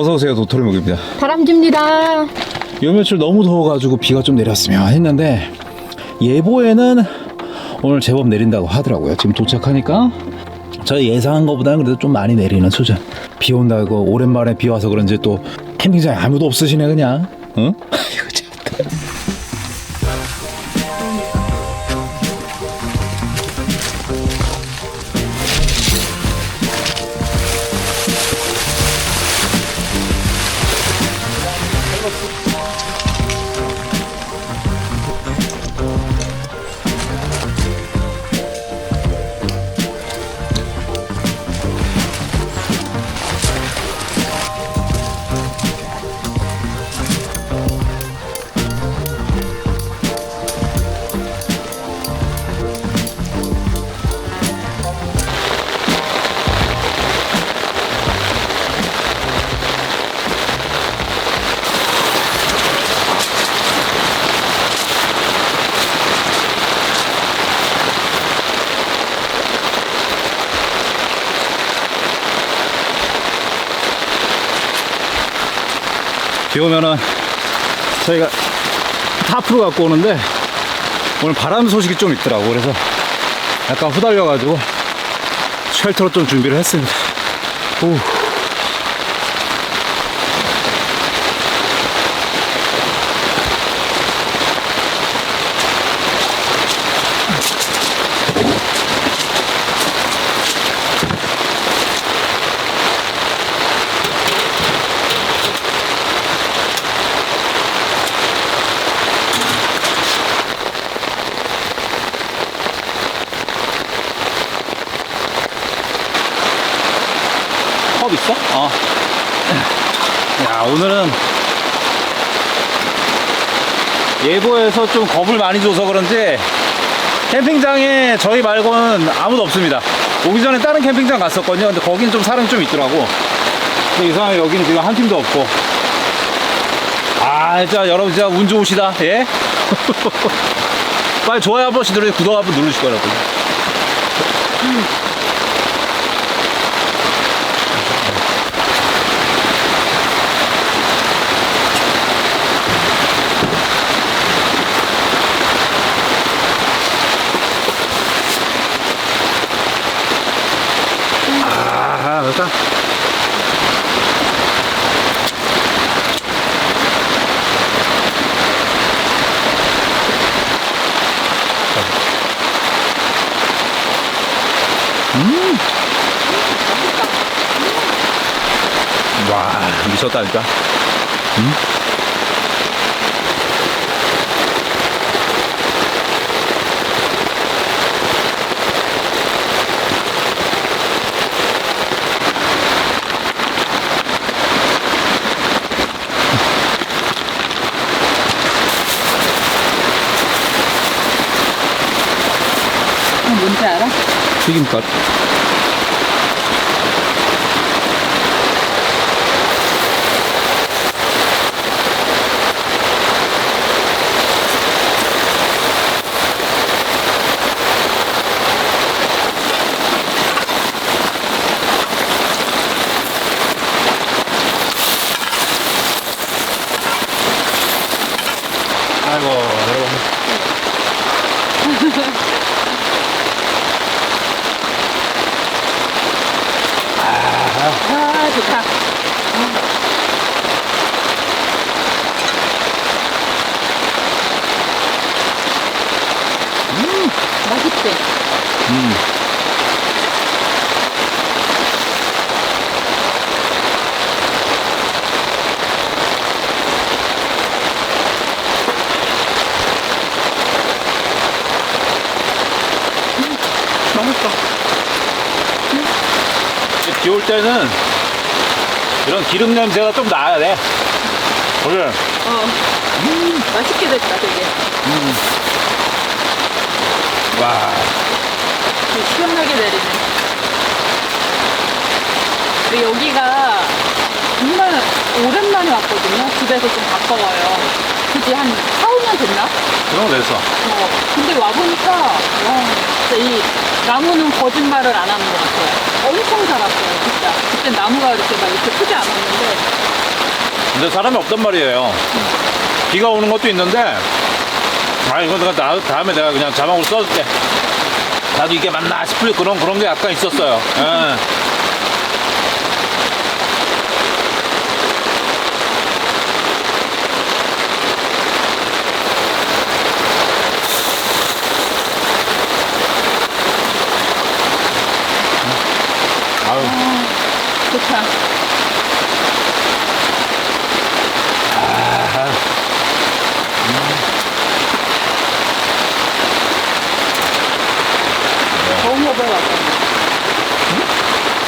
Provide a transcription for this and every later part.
어서오세요 도토리묵입니다 다람쥐입니다. 요 며칠 너무 더워가지고 비가 좀 내렸으면 했는데 예보에는 오늘 제법 내린다고 하더라고요 지금 도착하니까 저희 예상한 것보다는 그래도 좀 많이 내리는 수준 비 온다고 오랜만에 비 와서 그런지 또 캠핑장에 아무도 없으시네 그냥 응? 비 오면은 저희가 타프로 갖고 오는데 오늘 바람 소식이 좀 있더라고 그래서 약간 후달려가지고 쉘터로 좀 준비를 했습니다 오. 있어? 어. 야, 오늘은 예보에서 좀 겁을 많이 줘서 그런지 캠핑장에 저희 말고는 아무도 없습니다. 오기 전에 다른 캠핑장 갔었거든요. 근데 거긴 좀 사람이 좀 있더라고. 근데 이상하게 여기는 지금 한 팀도 없고. 아, 진짜 여러분 진짜 운 좋으시다. 예? 빨리 좋아요 한 번씩 누르고 구독 한 번. 아, 됐다. 음. 와, 미쳤다니까. 음? 뭔지 알아? 튀김밥. 아이고, 여러분. 아, 좋다. 음, 맛있지? 음. 맛있어. 비 올 때는 이런 기름 냄새가 좀 나야 돼. 그래. 어. 음, 맛있게 됐다, 되게. 와. 되게 시원하게 내리네. 근데 여기가 정말 오랜만에 왔거든요. 집에서 좀 가까워요. 그지 한 4, 5년 됐나? 그런 거 됐어. 어, 근데 와보니까, 와, 진짜 이 나무는 거짓말을 안 하는 것 같아요. 엄청 자랐어요, 진짜. 그때 나무가 이렇게 막 이렇게 크지 않았는데. 근데 사람이 없단 말이에요. 비가 오는 것도 있는데, 아, 이거 내가 나, 다음에 내가 그냥 자막으로 써줄게. 나도 이게 맞나 싶을 그런, 그런 게 약간 있었어요. 예. 아유, 좋다. 더운 거 보러 왔잖아.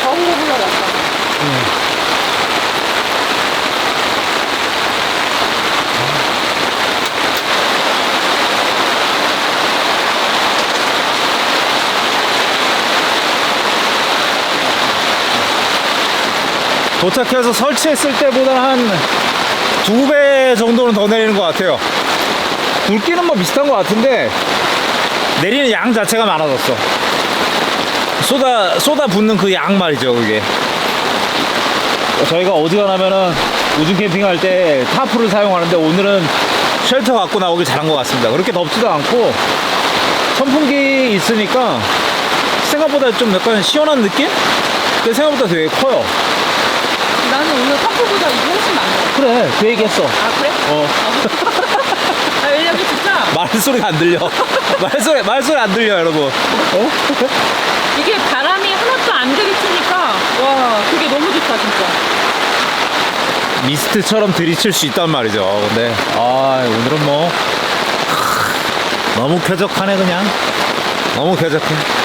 더운 거 보러 왔잖아. 도착해서 설치했을 때보다 한 두 배 정도는 더 내리는 것 같아요. 굵기는 뭐 비슷한 것 같은데 내리는 양 자체가 많아졌어. 쏟아 쏟아 붓는 그 양 말이죠, 그게. 저희가 어지간하면은 우중 캠핑 할 때 타프를 사용하는데 오늘은 쉘터 갖고 나오길 잘한 것 같습니다. 그렇게 덥지도 않고 선풍기 있으니까 생각보다 좀 약간 시원한 느낌? 근데 생각보다 되게 커요. 나는 오늘 탑보다 이게 훨씬 낫네. 그래, 그 얘기했어. 아, 그래? 어. 아, 왜냐면 진짜 말소리가 안 들려. 말소리, 말소리 안 들려, 여러분. 어? 이게 바람이 하나도 안 들이치니까 와, 그게 너무 좋다, 진짜. 미스트처럼 들이칠 수 있단 말이죠. 근데, 아, 오늘은 뭐, 크, 너무 쾌적하네, 그냥. 너무 쾌적해.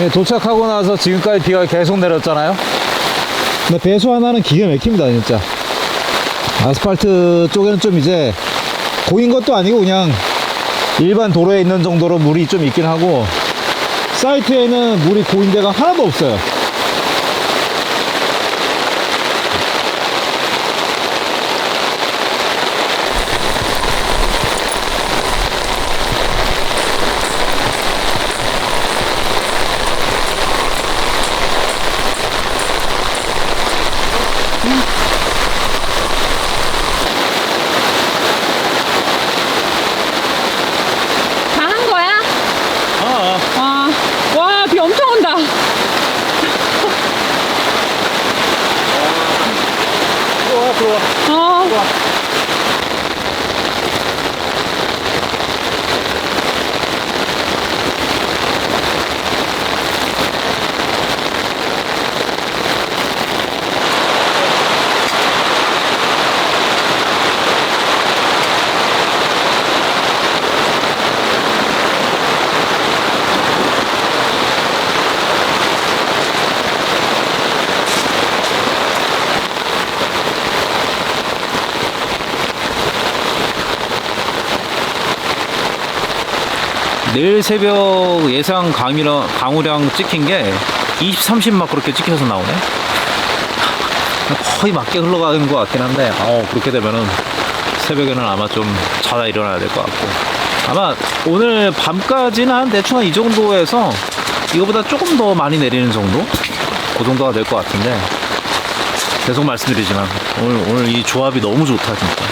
네, 도착하고 나서 지금까지 비가 계속 내렸잖아요. 근데 배수 하나는 기가 막힙니다, 진짜. 아스팔트 쪽에는 좀 이제 고인 것도 아니고 그냥 일반 도로에 있는 정도로 물이 좀 있긴 하고 사이트에는 물이 고인 데가 하나도 없어요. 다 한 거야? 아, 아, 와, 비 엄청 온다. 들어와, 들 내일 새벽 예상 강우량, 강우량 찍힌 게 20, 30 막 그렇게 찍혀서 나오네. 거의 맞게 흘러가는 것 같긴 한데, 어, 그렇게 되면은 새벽에는 아마 좀 자다 일어나야 될 것 같고. 아마 오늘 밤까지는 한 대충 한 이 정도에서 이거보다 조금 더 많이 내리는 정도? 그 정도가 될 것 같은데. 계속 말씀드리지만, 오늘, 오늘 이 조합이 너무 좋다, 진짜.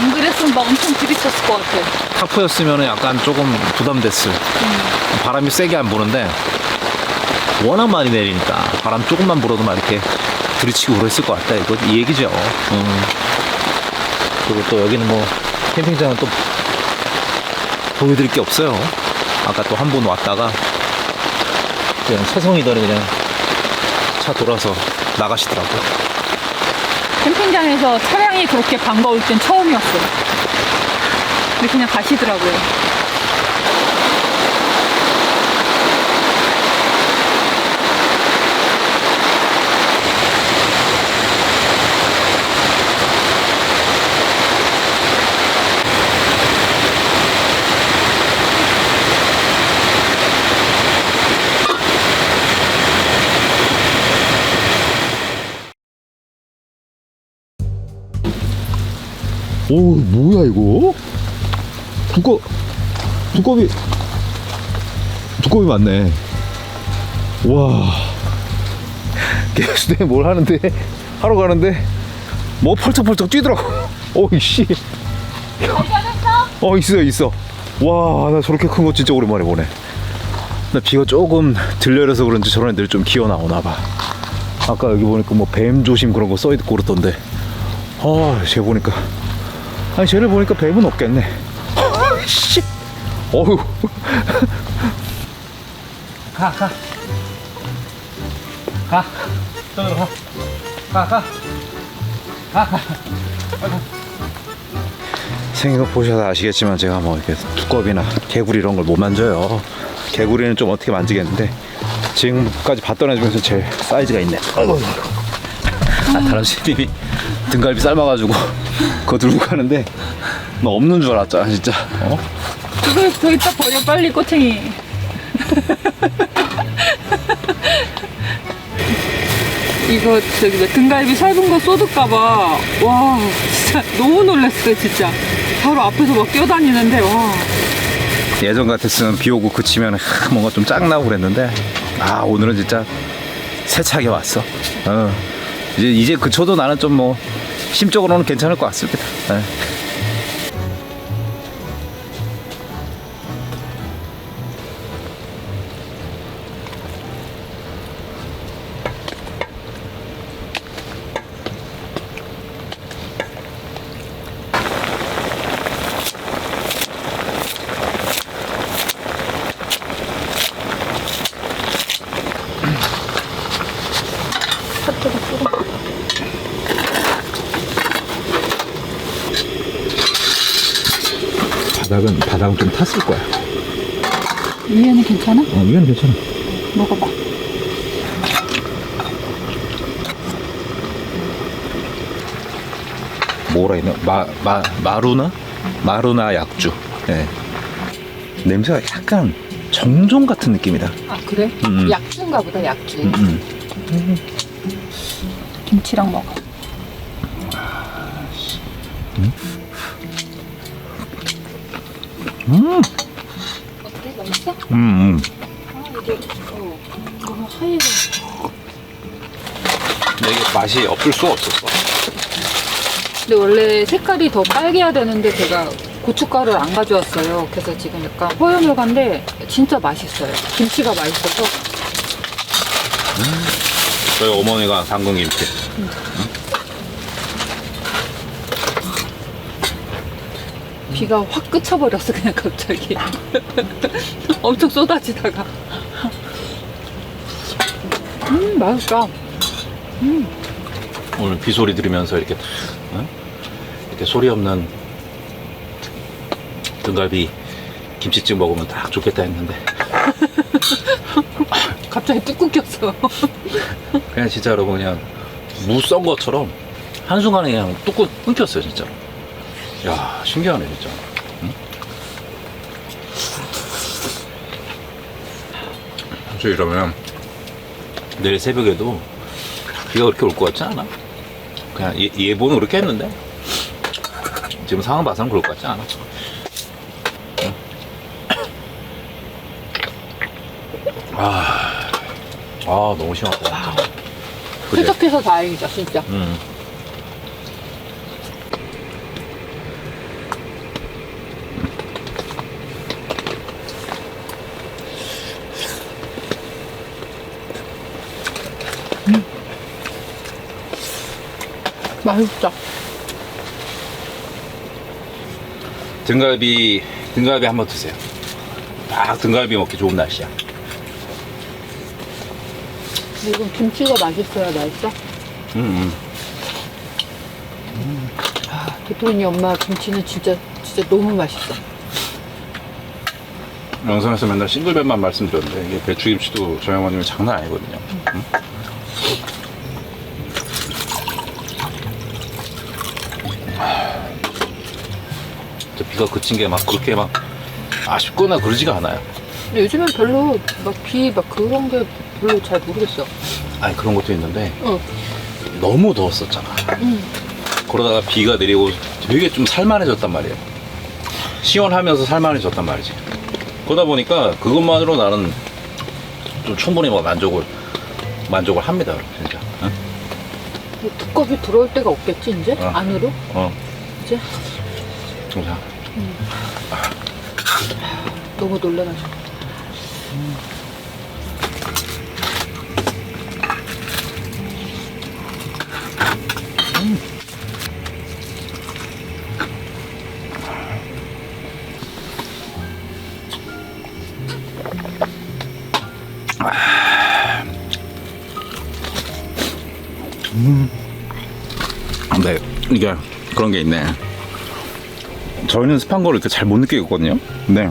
안 그랬으면 막 엄청 들이쳤을 것 같아. 타프였으면 약간 조금 부담됐을. 바람이 세게 안 부는데 워낙 많이 내리니까 바람 조금만 불어도 막 이렇게 들이치고 그랬을 것 같다. 이거 이 얘기죠. 음. 그리고 또 여기는 뭐 캠핑장은 또 보여드릴 게 없어요. 아까 또한번 왔다가 그냥 서성이더니 그냥 차 돌아서 나가시더라고요. 캠핑장에서 차량이 그렇게 반가울 땐 처음이었어요. 근데 그냥 가시더라고요. 오 뭐야 이거? 두꺼 두꺼비 두꺼비 맞네. 와. 개수대 뭘 하는데 하러 가는데 뭐 펄쩍펄쩍 뛰더라고. 오이씨. 어 있어요 있어. 와 나 저렇게 큰 거 진짜 오랜만에 보네. 나 비가 조금 들려서 그런지 저런 애들이 좀 기어 나오나 봐. 아까 여기 보니까 뭐 뱀 조심 그런 거 써있고 그렇던데. 아, 쟤 보니까. 아니, 쟤를 보니까 뱀은 없겠네. 씨. 어휴. 가, 가. 가. 저기로 가. 가, 가. 가, 가. 생긴 거 보셔서 아시겠지만 제가 뭐 이렇게 두꺼비나 개구리 이런 걸 못 만져요. 개구리는 좀 어떻게 만지겠는데 지금까지 봤던 애 중에서 제일 사이즈가 있네. 아이고. 아, 다른 집이 등갈비 삶아가지고 그거 들고 가는데 너 없는 줄 알았잖아 진짜. 어? 그거 저기 딱 버려 빨리 꼬챙이. 이거 저기 뭐 등갈비 삶은 거 쏟을까봐 와 진짜 너무 놀랐어요 진짜 바로 앞에서 막 뛰어다니는데 와 예전 같았으면 비 오고 그치면 하, 뭔가 좀 짱나고 그랬는데 아 오늘은 진짜 세차게 왔어. 어. 이제 이제 그쳐도 나는 좀 뭐 심적으로는 괜찮을 것 같습니다. 네. 바닥은 좀 탔을 거야. 위에는 괜찮아? 어 이건 괜찮아. 먹어봐 뭐라 했나? 마, 마, 마루나? 마루나 약주. 예. 냄새가 약간 정종 같은 느낌이다. 아 그래? 음, 음. 약주인가 보다 약주 음, 음. 김치랑 먹어 어때? 맛있어? 음, 음. 아 이게 어 너무 하얘서 근데 이게 맛이 없을 수가 없었어. 근데 원래 색깔이 더 빨개야 되는데 제가 고춧가루를 안 가져왔어요. 그래서 지금 약간 허연을 간데 진짜 맛있어요. 김치가 맛있어서 저희 어머니가 담근 김치. 비가 확 그쳐버렸어 그냥 갑자기. 엄청 쏟아지다가. 음 맛있다. 오늘 비 소리 들으면서 이렇게 어? 이렇게 소리 없는 등갈비 김치찜 먹으면 딱 좋겠다 했는데 갑자기 뚝 끊겼어. 그냥 진짜 여러분 그냥 무썬 것처럼 한순간에 그냥 뚝 끊- 끊겼어요 진짜로 야 신기하네 진짜 응? 사실 이러면 내일 새벽에도 비가 그렇게 올 것 같지 않아 그냥 예, 예보는 그렇게 했는데 지금 상황 봐서는 그럴 것 같지 않아 응? 아, 아 너무 심하다 진짜 그래. 쾌적해서 다행이다 진짜. 음. 맛있다. 등갈비 등갈비 한번 드세요. 딱 등갈비 먹기 좋은 날씨야. 이건 김치가 맛있어야 맛있어. 음, 음. 도토리 엄마 김치는 진짜 진짜 너무 맛있어. 영상에서 맨날 싱글배만 말씀드렸는데 이게 배추김치도 저희 어머님이 장난 아니거든요. 음? 진짜 비가 그친 게 막 그렇게 막 아쉽거나 그러지가 않아요. 근데 요즘엔 별로 막 비 막 그런 게 별로 잘 모르겠어. 아니 그런 것도 있는데 어. 너무 더웠었잖아. 응. 그러다가 비가 내리고 되게 좀 살만해졌단 말이에요. 시원하면서 살만해졌단 말이지. 그러다 보니까 그것만으로 나는 좀 충분히 뭐 만족을 만족을 합니다. 진짜. 응? 뭐 두껍이 들어올 데가 없겠지 이제 어. 안으로 어. 이제 자, 너무 놀래가지고. 네, 이게 그런 게 있네. 저희는 습한 거를 이렇게 잘 못 느끼거든요. 근데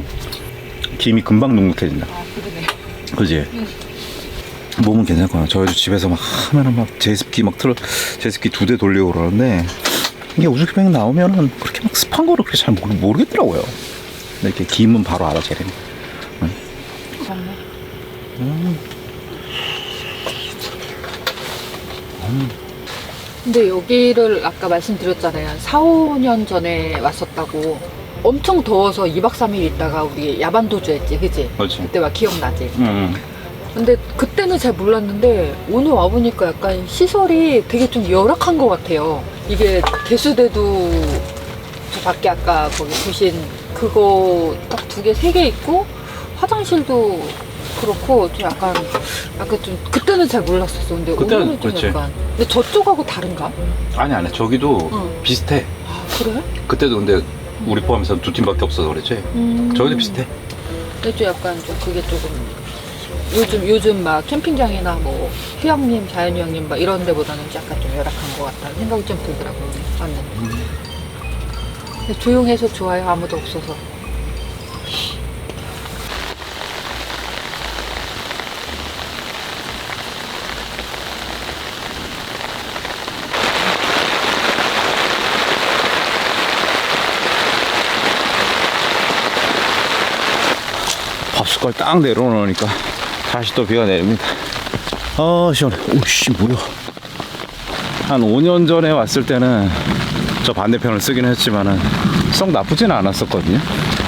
김이 금방 눅눅해진다. 아 그러네. 그지? 몸은 괜찮구나. 저희도 집에서 막 하면은 막 제습기 막 틀어 제습기 두 대 돌리고 그러는데 이게 우주기병 나오면은 그렇게 막 습한 거를 그렇게 잘 모르, 모르겠더라고요. 근데 이렇게 김은 바로 알아채는. 그렇네. 근데 여기를 아까 말씀드렸잖아요. 4, 5년 전에 왔었다고. 엄청 더워서 2박 3일 있다가 우리 야반도주 했지, 그지? 그렇지. 그때 막 기억나지? 응. 근데 그때는 잘 몰랐는데 오늘 와보니까 약간 시설이 되게 좀 열악한 것 같아요. 이게 개수대도 저 밖에 아까 거기 보신 그거 딱 두 개, 세 개 있고 화장실도 그렇고 좀 약간 약간 좀 그때는 잘 몰랐었어. 근데 그때는 오늘은 좀 그렇지. 약간 근데 저쪽하고 다른가? 아니 아니 저기도 응. 비슷해. 아 그래? 그때도 근데 우리 포함해서 두 팀밖에 없어서 그랬지. 음. 저기도 비슷해. 근데 좀 약간 좀 그게 조금 요즘 요즘 막 캠핑장이나 뭐 휴양림, 자연휴양림 막 이런 데보다는 약간 좀 열악한 것 같다는 생각이 좀 들더라고요. 왔는데. 근데 조용해서 좋아요. 아무도 없어서. 숟갈 딱 내려놓으니까 다시 또 비가 내립니다. 아 시원해. 오씨 뭐야? 한 5년 전에 왔을 때는 저 반대편을 쓰긴 했지만은 썩 나쁘진 않았었거든요.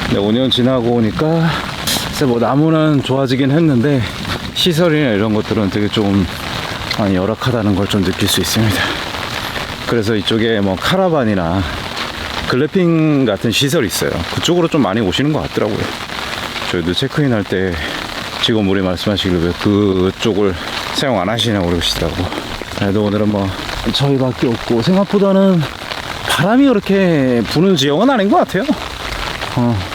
근데 5년 지나고 오니까 뭐 나무는 좋아지긴 했는데 시설이나 이런 것들은 되게 좀 많이 열악하다는 걸 좀 느낄 수 있습니다. 그래서 이쪽에 뭐 카라반이나 글래핑 같은 시설이 있어요. 그쪽으로 좀 많이 오시는 것 같더라고요. 저희도 체크인 할 때 직원분이 말씀하시길 왜 그쪽을 사용 안 하시냐고 그러시더라고. 그래도 오늘은 뭐 저희밖에 없고 생각보다는 바람이 그렇게 부는 지역은 아닌 것 같아요. 어.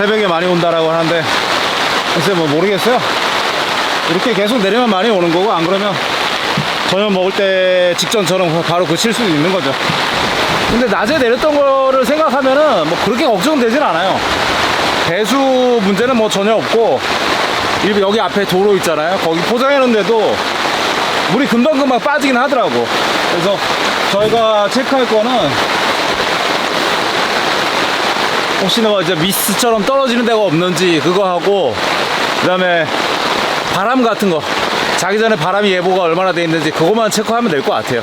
새벽에 많이 온다라고 하는데 글쎄 뭐 모르겠어요. 이렇게 계속 내리면 많이 오는 거고 안 그러면 저녁 먹을 때 직전처럼 바로 그칠 수도 있는 거죠. 근데 낮에 내렸던 거를 생각하면은 뭐 그렇게 걱정되진 않아요. 배수 문제는 뭐 전혀 없고 여기 앞에 도로 있잖아요. 거기 포장해 놓은데도 물이 금방금방 빠지긴 하더라고. 그래서 저희가 체크할 거는 혹시나 뭐 이제 미스처럼 떨어지는 데가 없는지 그거 하고 그 다음에 바람 같은 거 자기 전에 바람이 예보가 얼마나 돼 있는지 그것만 체크하면 될 것 같아요.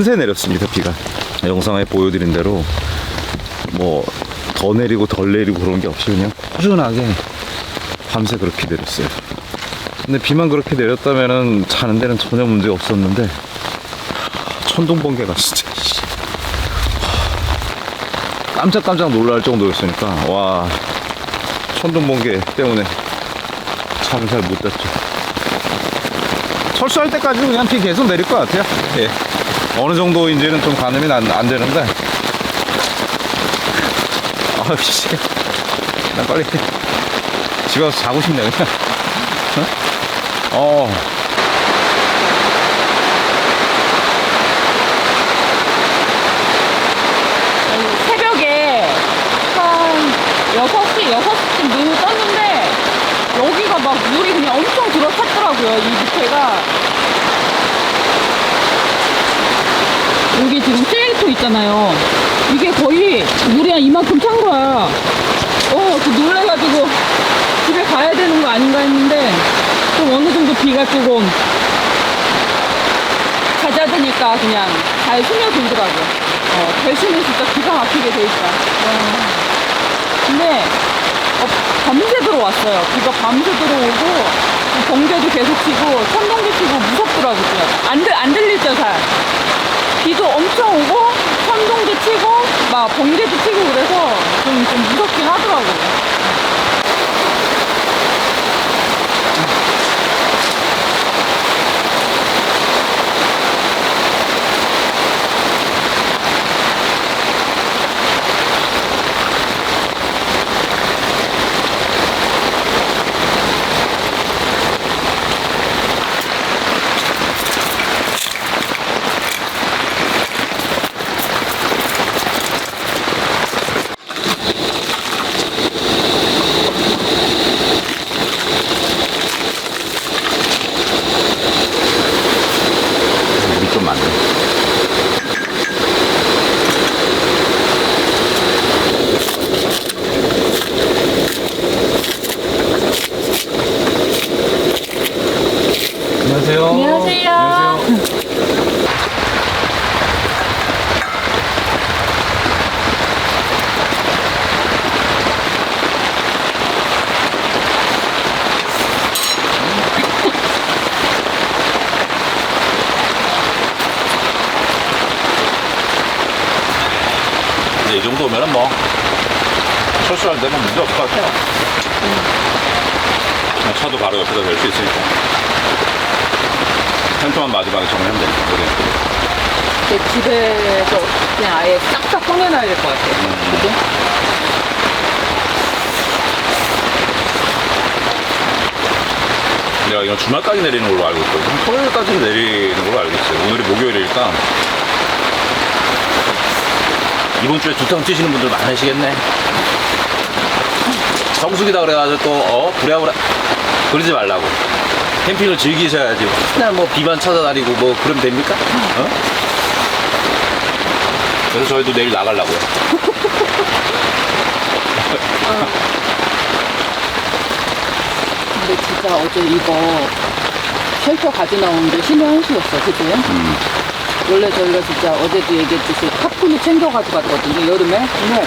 밤새 내렸습니다 비가 영상에 보여드린 대로 뭐 더 내리고 덜 내리고 그런 게 없이 그냥 꾸준하게 밤새 그렇게 내렸어요 근데 비만 그렇게 내렸다면은 자는 데는 전혀 문제 없었는데 천둥 번개가 진짜 씨. 깜짝깜짝 놀랄 정도였으니까 와 천둥 번개 때문에 잠을 잘 못 잤죠 철수할 때까지 그냥 비 계속 내릴 것 같아요 예. 어느 정도인지는 좀 가늠이 안, 안 되는데 아우 씨. 난 빨리 집에 가서 자고 싶네 그냥 어? 어. 새벽에 한 6시, 6시쯤 눈을 떴는데 여기가 막 물이 그냥 엄청 들어찼더라고요. 이 밑에가. 여기 지금 쓰레기통 있잖아요. 이게 거의 물이 한 이만큼 찬 거야. 어, 그 놀래가지고 집에 가야 되는 거 아닌가 했는데 좀 어느 정도 비가 조금 잦아드니까 그냥 잘 스며들더라고. 어, 대신에 진짜 기가 막히게 돼 있다. 와. 근데 어, 밤새 들어왔어요. 비가 밤새 들어오고 번개도 계속 치고 천둥도 치고 무섭더라고 그냥. 안, 들, 안 들리죠 잘. 비도 엄청 오고 천둥도 치고 막 번개도 치고 그래서 좀, 좀 무섭긴 하더라고요. 안녕하세요 안녕하세요. 이제 이 정도면은 뭐 철수할 때는 문제 없을 것 같아요. 그냥 차도 바로 옆에다 댈수 있으니까. 텐트만 마지막에 정리하면 되니까. 그래. 제 집에서 그냥 아예 싹다 꺼내놔야 될 것 같아요. 그죠? 내가 이건 주말까지 내리는 걸로 알고 있거든. 토요일까지 내리는 걸로 알고 있어요. 오늘이 목요일이니까. 이번 주에 두탕 뛰시는 분들 많으시겠네. 성수기다 그래가지고 또, 어, 부랴부랴. 그러지 말라고. 캠핑을 즐기셔야지. 맨날 뭐 비만 찾아다니고 뭐 그러면 됩니까? 어? 그래서 저희도 내일 나가려고요. 근데 진짜 어제 이거 쉘터 가져 나오는데 신의 한 수였어, 그죠? 원래 저희가 진짜 어제도 얘기했듯이 카푼을 챙겨가지고 갔거든요, 여름에. 근데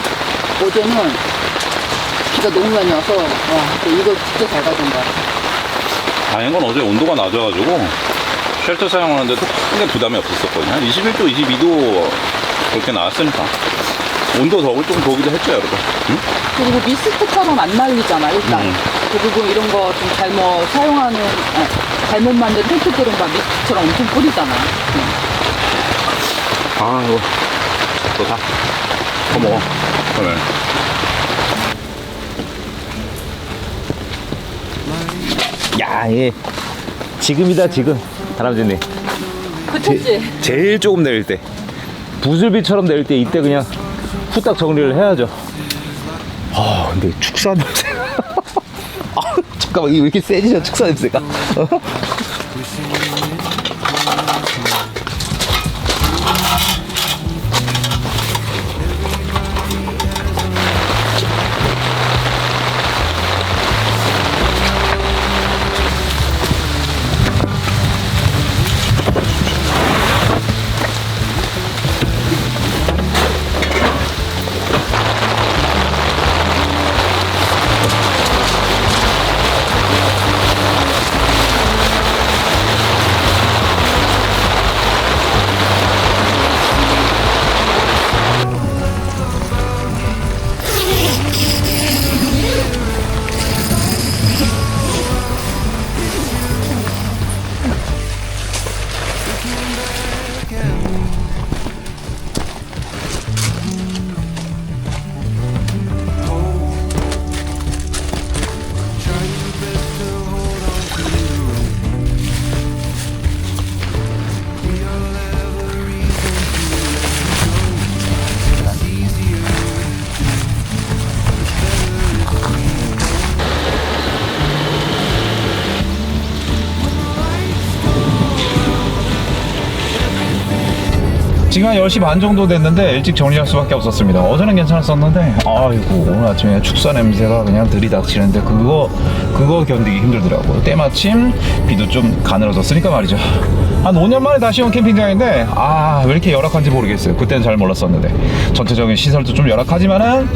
어제는 비가 너무 많이 와서, 와, 이거 진짜 잘것 같아. 다행인 건 어제 온도가 낮아가지고 쉘터 사용하는데도 크게 부담이 없었거든요. 한 21도, 22도 그렇게 나왔으니까. 온도 덕을 좀 보기도 했죠, 여러분. 응? 그리고 미스트처럼 안 날리잖아, 일단. 음. 그 부분 이런 거 좀 잘못 사용하는, 아, 잘못 만든 텐트들은 막 미스트처럼 엄청 뿌리잖아. 아, 이거. 또 다. 더 먹어. 그러면. 야, 예. 지금이다, 지금. 할아버지님. 그쳤지? 제일 조금 내릴 때. 부슬비처럼 내릴 때 이때 그냥 후딱 정리를 해야죠. 아, 근데 축사 냄새. 아, 잠깐만, 이게 왜 이렇게 세지죠, 축사 냄새가? 지금 한 10시 반 정도 됐는데 일찍 정리할 수밖에 없었습니다. 어제는 괜찮았었는데 아이고 오늘 아침에 축사 냄새가 그냥 들이닥치는데 그거 그거 견디기 힘들더라고요. 때마침 비도 좀 가늘어졌으니까 말이죠. 한 5년 만에 다시 온 캠핑장인데 아 왜 이렇게 열악한지 모르겠어요. 그때는 잘 몰랐었는데 전체적인 시설도 좀 열악하지만은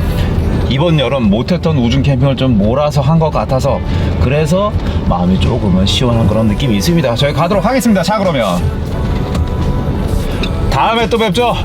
이번 여름 못했던 우중 캠핑을 좀 몰아서 한 것 같아서 그래서 마음이 조금은 시원한 그런 느낌이 있습니다. 저희 가도록 하겠습니다. 자 그러면 다음에 또 뵙죠.